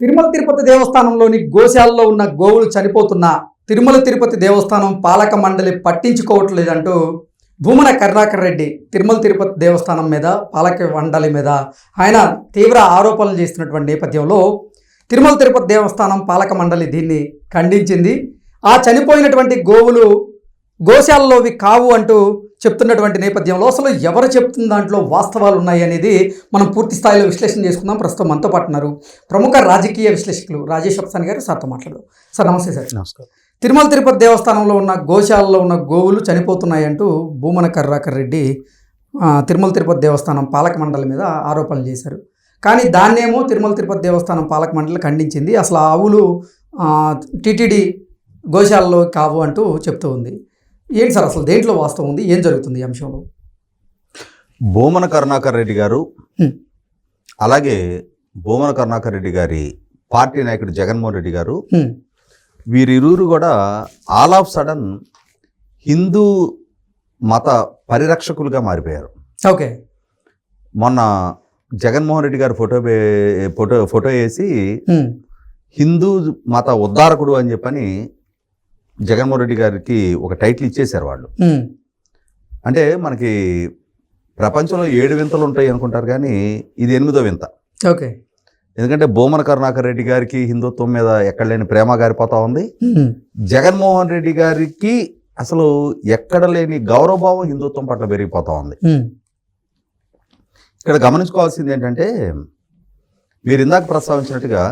తిరుమల తిరుపతి దేవస్థానంలోని గోశాలలో ఉన్న గోవులు చనిపోతున్నా తిరుమల తిరుపతి దేవస్థానం పాలక మండలి పట్టించుకోవట్లేదంటూ భూమన కరుణాకర్ రెడ్డి తిరుమల తిరుపతి దేవస్థానం మీద పాలక మండలి మీద ఆయన తీవ్ర ఆరోపణలు చేస్తున్నటువంటి నేపథ్యంలో తిరుమల తిరుపతి దేవస్థానం పాలక మండలి దీన్ని ఖండించింది. ఆ చనిపోయినటువంటి గోవులు గోశాలలోవి కావు అంటూ చెప్తున్నటువంటి నేపథ్యంలో అసలు ఎవరు చెప్తున్న దాంట్లో వాస్తవాలు ఉన్నాయి అనేది మనం పూర్తి స్థాయిలో విశ్లేషణ చేసుకుందాం. ప్రస్తుతం మనతో పాటు ఉన్నారు ప్రముఖ రాజకీయ విశ్లేషకులు రాజేష్ అప్సాని గారు. సార్తో మాట్లాడదాం. సార్ నమస్తే సార్. నమస్కారం. తిరుమల తిరుపతి దేవస్థానంలో ఉన్న గోశాలలో ఉన్న గోవులు చనిపోతున్నాయంటూ భూమన కర్రాకర్ రెడ్డి తిరుమల తిరుపతి దేవస్థానం పాలక మండలి మీద ఆరోపణలు చేశారు. కానీ దాన్నేమో తిరుమల తిరుపతి దేవస్థానం పాలక మండలి ఖండించింది. అసలు ఆవులు టీటీడీ గోశాలలో కావు అంటూ చెప్తూ ఉంది. ఏంటి సార్ అసలు దేంట్లో వాస్తవం ఉంది? ఏం జరుగుతుంది ఈ అంశంలో? భూమన కరుణాకర్ రెడ్డి గారు. అలాగే భూమన కరుణాకర్ రెడ్డి గారి పార్టీ నాయకుడు జగన్మోహన్ రెడ్డి గారు వీరిరువురు కూడా ఆల్ ఆఫ్ సడన్ హిందూ మత పరిరక్షకులుగా మారిపోయారు. ఓకే. మొన్న జగన్మోహన్ రెడ్డి గారు ఫోటో ఫోటో ఫోటో వేసి హిందూ మత ఉద్ధారకుడు అని చెప్పని జగన్మోహన్ రెడ్డి గారికి ఒక టైటిల్ ఇచ్చేశారు వాళ్ళు. అంటే మనకి ప్రపంచంలో ఏడు వింతలు ఉంటాయి అనుకుంటారు కానీ ఇది ఎనిమిదో వింత. ఓకే. ఎందుకంటే బోమన కరుణాకర్ రెడ్డి గారికి హిందుత్వం మీద ఎక్కడ లేని ప్రేమ గారిపోతా ఉంది. జగన్మోహన్ రెడ్డి గారికి అసలు ఎక్కడ లేని గౌరవభావం హిందుత్వం పట్ల పెరిగిపోతా ఉంది. ఇక్కడ గమనించుకోవాల్సింది ఏంటంటే మీరు ఇందాక ప్రస్తావించినట్టుగా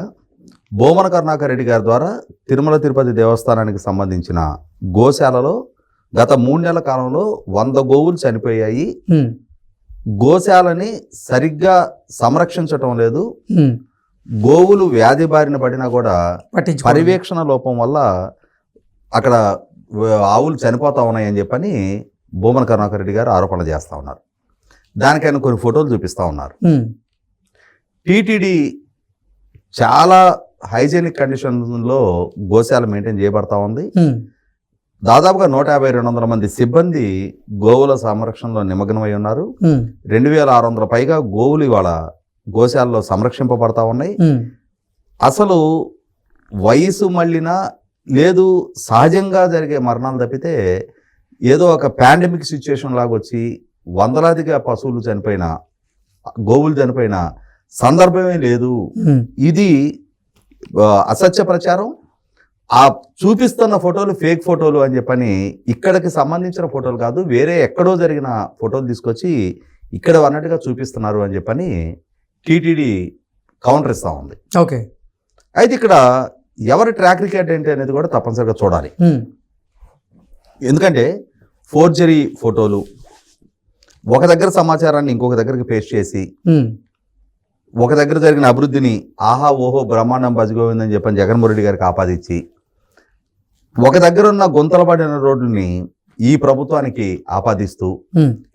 బోమన కరుణాకర్ రెడ్డి గారి ద్వారా తిరుమల తిరుపతి దేవస్థానానికి సంబంధించిన గోశాలలో గత మూడు నెలల కాలంలో వంద గోవులు చనిపోయాయి. గోశాలని సరిగ్గా సంరక్షించటం లేదు. గోవులు వ్యాధి బారిన పడినా కూడా పర్యవేక్షణ లోపం వల్ల అక్కడ ఆవులు చనిపోతా ఉన్నాయని చెప్పని భూమన కరుణాకర్ రెడ్డి గారు ఆరోపణ చేస్తూ ఉన్నారు. దానికైనా కొన్ని ఫోటోలు చూపిస్తూ ఉన్నారు. టీటీడీ చాలా హైజీనిక్ కండిషన్లో గోశాల మెయింటైన్ చేయబడతా ఉంది. దాదాపుగా నూట యాభై రెండు వందల మంది సిబ్బంది గోవుల సంరక్షణలో నిమగ్నమై ఉన్నారు. రెండు వేల ఆరు వందల పైగా గోవులు ఇవాళ గోశాలలో సంరక్షింపబడతా ఉన్నాయి. అసలు వయసు మళ్ళినా లేదు సహజంగా జరిగే మరణాలు తప్పితే ఏదో ఒక పాండమిక్ సిచ్యుయేషన్ లాగా వచ్చి వందలాదిగా పశువులు చనిపోయిన గోవులు చనిపోయిన సందర్భమే లేదు. ఇది అసత్య ప్రచారం? ఆ చూపిస్తున్న ఫోటోలు ఫేక్ ఫోటోలు అని చెప్పని ఇక్కడికి సంబంధించిన ఫోటోలు కాదు వేరే ఎక్కడో జరిగిన ఫోటోలు తీసుకొచ్చి ఇక్కడ అన్నట్టుగా చూపిస్తున్నారు అని చెప్పని టీటీడీ కౌంటర్ ఇస్తా ఉంది. ఓకే. అయితే ఇక్కడ ఎవరి ట్రాక్ రికార్డ్ ఏంటి అనేది కూడా తప్పనిసరిగా చూడాలి. ఎందుకంటే ఫోర్జరీ ఫోటోలు ఒక దగ్గర సమాచారాన్ని ఇంకొక దగ్గరికి పేస్ట్ చేసి ఒక దగ్గర జరిగిన అభివృద్ధిని ఆహా ఓహో బ్రహ్మాండం బజిగోవిందని చెప్పని జగన్మోహన్ రెడ్డి గారికి ఆపాదించి ఒక దగ్గర ఉన్న గుంతలు పడిన రోడ్లని ఈ ప్రభుత్వానికి ఆపాదిస్తూ.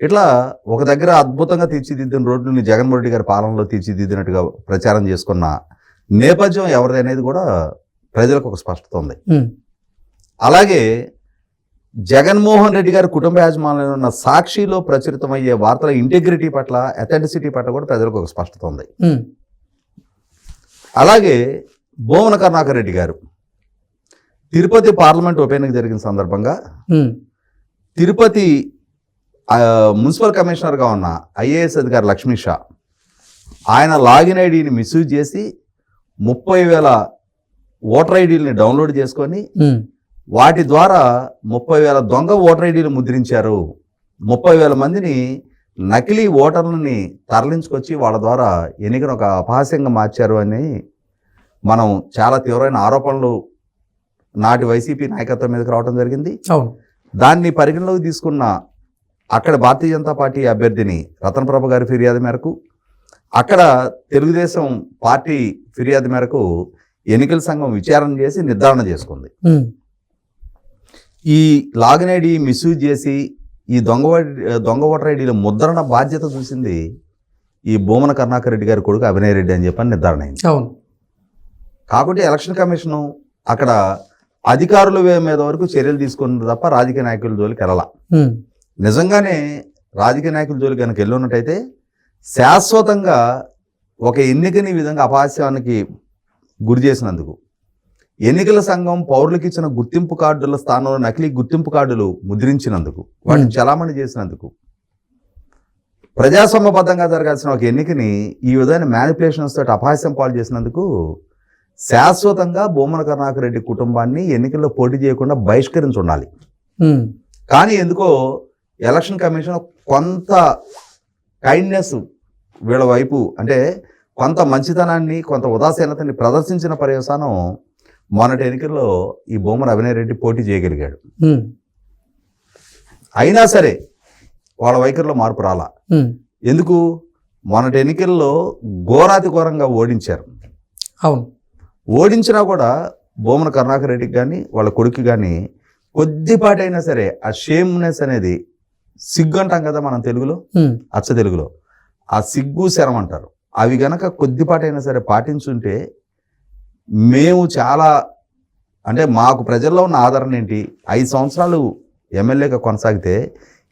ఇట్లా ఒక దగ్గర అద్భుతంగా తీర్చిదిద్దిన రోడ్లని జగన్మోహన్ రెడ్డి గారి పాలనలో తీర్చిదిద్దినట్టుగా ప్రచారం చేసుకున్న నేపథ్యం ఎవరిది అనేది కూడా ప్రజలకు ఒక స్పష్టత ఉంది. అలాగే జగన్మోహన్ రెడ్డి గారి కుటుంబ యాజమాన్యంలో ఉన్న సాక్షిలో ప్రచురితమయ్యే వార్తల ఇంటిగ్రిటీ పట్ల అథెంటిసిటీ పట్ల కూడా ప్రజలకు ఒక స్పష్టత ఉంది. అలాగే భూమన కరుణాకర్ రెడ్డి గారు తిరుపతి పార్లమెంట్ ఉప జరిగిన సందర్భంగా తిరుపతి మున్సిపల్ కమిషనర్గా ఉన్న ఐఏఎస్ అధికారి లక్ష్మీ షా ఆయన లాగిన్ ఐడిని మిస్యూజ్ చేసి ముప్పై వేల ఓటర్ ఐడీలని డౌన్లోడ్ చేసుకొని వాటి ద్వారా ముప్పై వేల దొంగ ఓటర్ ఐడీలు ముద్రించారు. ముప్పై వేల మందిని నకిలీ ఓటర్లని తరలించుకొచ్చి వాళ్ళ ద్వారా ఎన్నికను ఒక అపహాస్యంగా మార్చారు అని మనం చాలా తీవ్రమైన ఆరోపణలు నాటి వైసీపీ నాయకత్వం మీదకి రావడం జరిగింది. దాన్ని పరిగణలోకి తీసుకున్న అక్కడ భారతీయ జనతా పార్టీ అభ్యర్థిని రతన్ ప్రభ గారి ఫిర్యాదు మేరకు అక్కడ తెలుగుదేశం పార్టీ ఫిర్యాదు మేరకు ఎన్నికల సంఘం విచారణ చేసి నిర్ధారణ చేసుకుంది. ఈ లాగిన్ ఐడి మిస్యూజ్ చేసి ఈ దొంగ దొంగ ఓటర్ ఐడీల ముద్రణ బాధ్యత చూసింది ఈ భూమన కరుణాకర్ రెడ్డి గారి కొడుకు అభినయ్ రెడ్డి అని చెప్పని నిర్ధారణ అయింది. అవును. కాబట్టి ఎలక్షన్ కమిషను అక్కడ అధికారుల మీద వరకు చర్యలు తీసుకున్నది తప్ప రాజకీయ నాయకుల జోలికి వెళ్ళాల. నిజంగానే రాజకీయ నాయకుల జోలికి కనుక వెళ్ళున్నట్టయితే శాశ్వతంగా ఒక ఎన్నికని విధంగా అపహాస్యానికి గురి చేసినందుకు ఎన్నికల సంఘం పౌరులకు ఇచ్చిన గుర్తింపు కార్డుల స్థానంలో నకిలీ గుర్తింపు కార్డులు ముద్రించినందుకు వాటిని. చలామణి చేసినందుకు ప్రజాస్వామ్యబద్ధంగా జరగాల్సిన ఒక ఎన్నికని ఈ విధమైన మ్యానిపులేషన్స్ తోటి అపహాస్యం పాలు చేసినందుకు శాశ్వతంగా బొమ్మన కరుణాకర్ రెడ్డి కుటుంబాన్ని ఎన్నికల్లో పోటీ చేయకుండా బహిష్కరించి ఉండాలి కానీ ఎందుకో ఎలక్షన్ కమిషన్ కొంత కైండ్నెస్ వీళ్ళ వైపు అంటే కొంత మంచితనాన్ని కొంత ఉదాసీనతని ప్రదర్శించిన పర్యవసానం మొన్నటి ఎన్నికల్లో ఈ బొమ్మన అభినయ్ రెడ్డి పోటీ చేయగలిగాడు. అయినా సరే వాళ్ళ వైఖరిలో మార్పు రాలా. ఎందుకు? మొన్నటి ఎన్నికల్లో ఘోరాతి ఘోరంగా ఓడించారు. అవును. ఓడించినా కూడా బొమ్మన కరుణాకర్ రెడ్డికి కానీ వాళ్ళ కొడుకు కానీ కొద్దిపాటైనా సరే ఆ షేమ్నెస్ అనేది సిగ్గు అంటాం కదా మనం తెలుగులో? అచ్చ తెలుగులో. ఆ సిగ్గు శరం అంటారు. అవి గనక కొద్దిపాటైనా సరే పాటించుంటే మేము చాలా అంటే మాకు ప్రజల్లో ఉన్న ఆదరణ ఏంటి? ఐదు సంవత్సరాలు ఎమ్మెల్యేగా కొనసాగితే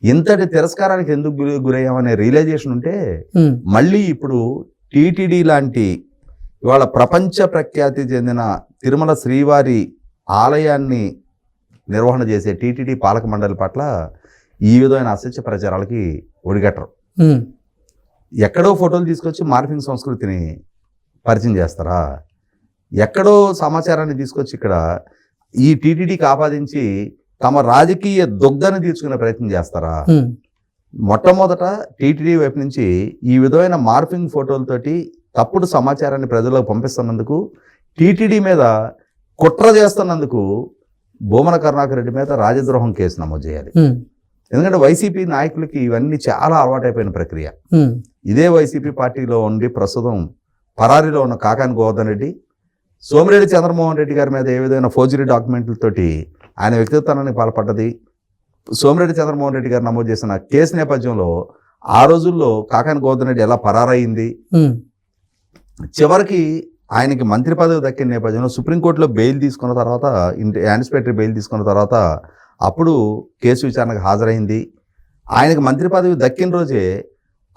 ఇంతటి తిరస్కారానికి ఎందుకు గురి గురయ్యామనే రియలైజేషన్ ఉంటే మళ్ళీ ఇప్పుడు టీటీడీ లాంటి ఇవాళ ప్రపంచ ప్రఖ్యాతి చెందిన తిరుమల శ్రీవారి ఆలయాన్ని నిర్వహణ చేసే టీటీడీ పాలక మండలి పట్ల ఈ విధమైన అసత్య ప్రచారాలకి ఒడిగట్టరు. ఎక్కడో ఫోటోలు తీసుకొచ్చి మార్ఫింగ్ సంస్కృతిని పరిచయం చేస్తారా? ఎక్కడో సమాచారాన్ని తీసుకొచ్చి ఇక్కడ ఈ టీటీడీకి ఆపాదించి తమ రాజకీయ దుగ్ధని తీర్చుకునే ప్రయత్నం చేస్తారా? మొట్టమొదట టీటీడీ వైపు నుంచి ఈ విధమైన మార్ఫింగ్ ఫోటోలతోటి తప్పుడు సమాచారాన్ని ప్రజలకు పంపిస్తున్నందుకు టీటీడీ మీద కుట్ర చేస్తున్నందుకు భూమన కరుణాకర్ రెడ్డి మీద రాజద్రోహం కేసు నమోదు చేయాలి. ఎందుకంటే వైసీపీ నాయకులకి ఇవన్నీ చాలా అలవాటైపోయిన ప్రక్రియ. ఇదే వైసీపీ పార్టీలో ఉండి ప్రస్తుతం పరారీలో ఉన్న కాకాని గోవర్ధన్ రెడ్డి సోమిరెడ్డి చంద్రమోహన్ రెడ్డి గారి మీద ఏ విధమైన ఫోర్జరీ డాక్యుమెంట్లతోటి ఆయన వ్యక్తిత్వానికి పాల్పడ్డది? సోమిరెడ్డి చంద్రమోహన్ రెడ్డి గారు నమోదు చేసిన కేసు నేపథ్యంలో ఆ రోజుల్లో కాకాని గోవర్ధన్ రెడ్డి ఎలా పరారయింది? చివరికి ఆయనకి మంత్రి పదవి దక్కిన నేపథ్యంలో సుప్రీంకోర్టులో బెయిల్ తీసుకున్న తర్వాత ఇంటి యాన్సిపేటరీ బెయిల్ తీసుకున్న తర్వాత అప్పుడు కేసు విచారణకు హాజరైంది. ఆయనకి మంత్రి పదవి దక్కిన రోజే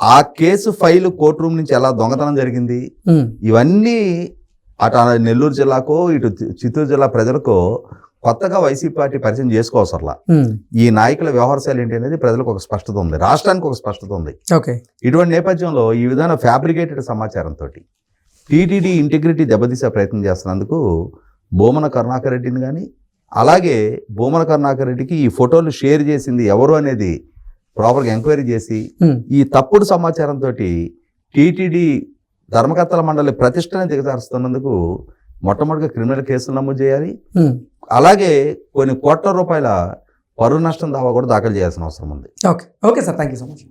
ఆ కేసు ఫైలు కోర్టు రూమ్ నుంచి ఎలా దొంగతనం జరిగింది? ఇవన్నీ అటు నెల్లూరు జిల్లాకో ఇటు చిత్తూరు జిల్లా ప్రజలకో కొత్తగా వైసీపీ పార్టీ పరిచయం చేసుకోవసరలా. ఈ నాయకుల వ్యవహార శైలి ఏంటి అనేది ప్రజలకు ఒక స్పష్టత ఉంది. రాష్ట్రానికి ఒక స్పష్టత ఉంది. ఓకే. ఇటువంటి నేపథ్యంలో ఈ విధంగా ఫ్యాబ్రికేటెడ్ సమాచారంతో టీటీడీ ఇంటిగ్రిటీ దెబ్బతీసే ప్రయత్నం చేస్తున్నందుకు బోమన కరుణాకర్ రెడ్డిని కానీ అలాగే బోమన కరుణాకర్ రెడ్డికి ఈ ఫోటోలు షేర్ చేసింది ఎవరు అనేది ప్రాపర్గా ఎంక్వైరీ చేసి ఈ తప్పుడు సమాచారంతో టీటీడీ ధర్మకర్తల మండలి ప్రతిష్టని దిగజారుస్తున్నందుకు మొట్టమొదటిగా క్రిమినల్ కేసులు నమోదు చేయాలి. అలాగే కొన్ని కోట్ల రూపాయల పరువు నష్టం దావా కూడా దాఖలు చేయాల్సిన అవసరం ఉంది. Okay. Okay sir. Thank you so much.